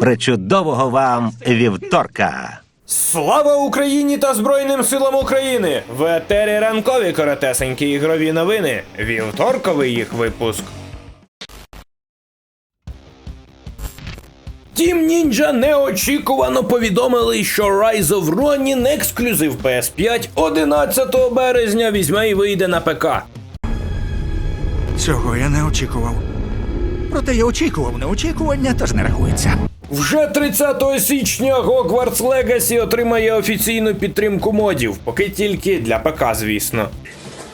Причудового вам вівторка! Слава Україні та Збройним силам України! В етері ранкові коротесенькі ігрові новини. Вівторковий їх випуск. Team Ninja неочікувано повідомили, що Rise of Ronin ексклюзив PS5 11 березня візьме і вийде на ПК. Цього я не очікував. Проте я очікував неочікування, тож не рахується. Вже 30 січня Hogwarts Legacy отримає офіційну підтримку модів, поки тільки для ПК, звісно.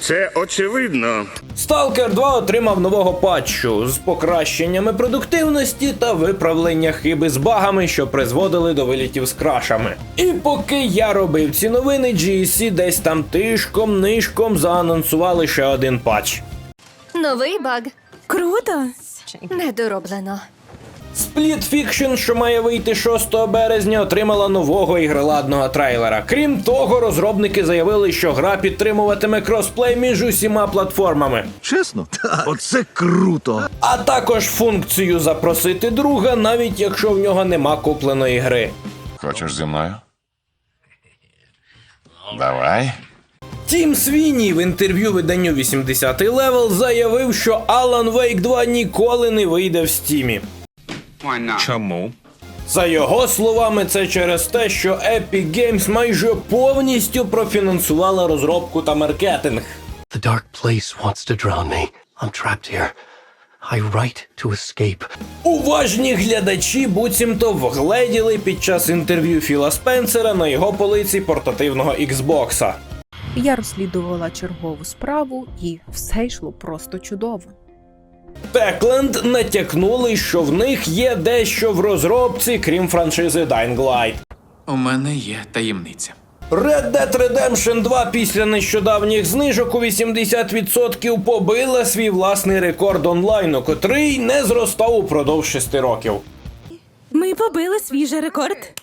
Це очевидно. Stalker 2 отримав нового патчу з покращеннями продуктивності та виправлення хиби з багами, що призводили до вилітів з крашами. І поки я робив ці новини, GSC десь там тишком нишком заанонсували ще один патч. Новий баг. Круто! Недороблено. Split Fiction, що має вийти 6 березня, отримала нового ігроладного трейлера. Крім того, розробники заявили, що гра підтримуватиме кросплей між усіма платформами, Чесно? Так. Оце круто. а також функцію запросити друга, навіть якщо в нього нема купленої гри. Хочеш зі мною? Давай. Тім Свіні в інтерв'ю виданню 80-й левел заявив, що Alan Wake 2 ніколи не вийде в стімі. Чому? За його словами, це через те, що Epic Games майже повністю профінансувала розробку та маркетинг. The dark place wants to drown me. I'm trapped here. I write to escape. Уважні глядачі буцімто вгледіли під час інтерв'ю Філа Спенсера на його полиці портативного Xbox. Я розслідувала чергову справу, і все йшло просто чудово. Techland натякнули, що в них є дещо в розробці, крім франшизи Dying Light. У мене є таємниця. Red Dead Redemption 2 після нещодавніх знижок у 80% побила свій власний рекорд онлайну, котрий не зростав упродовж 6 років. Ми побили свій же рекорд.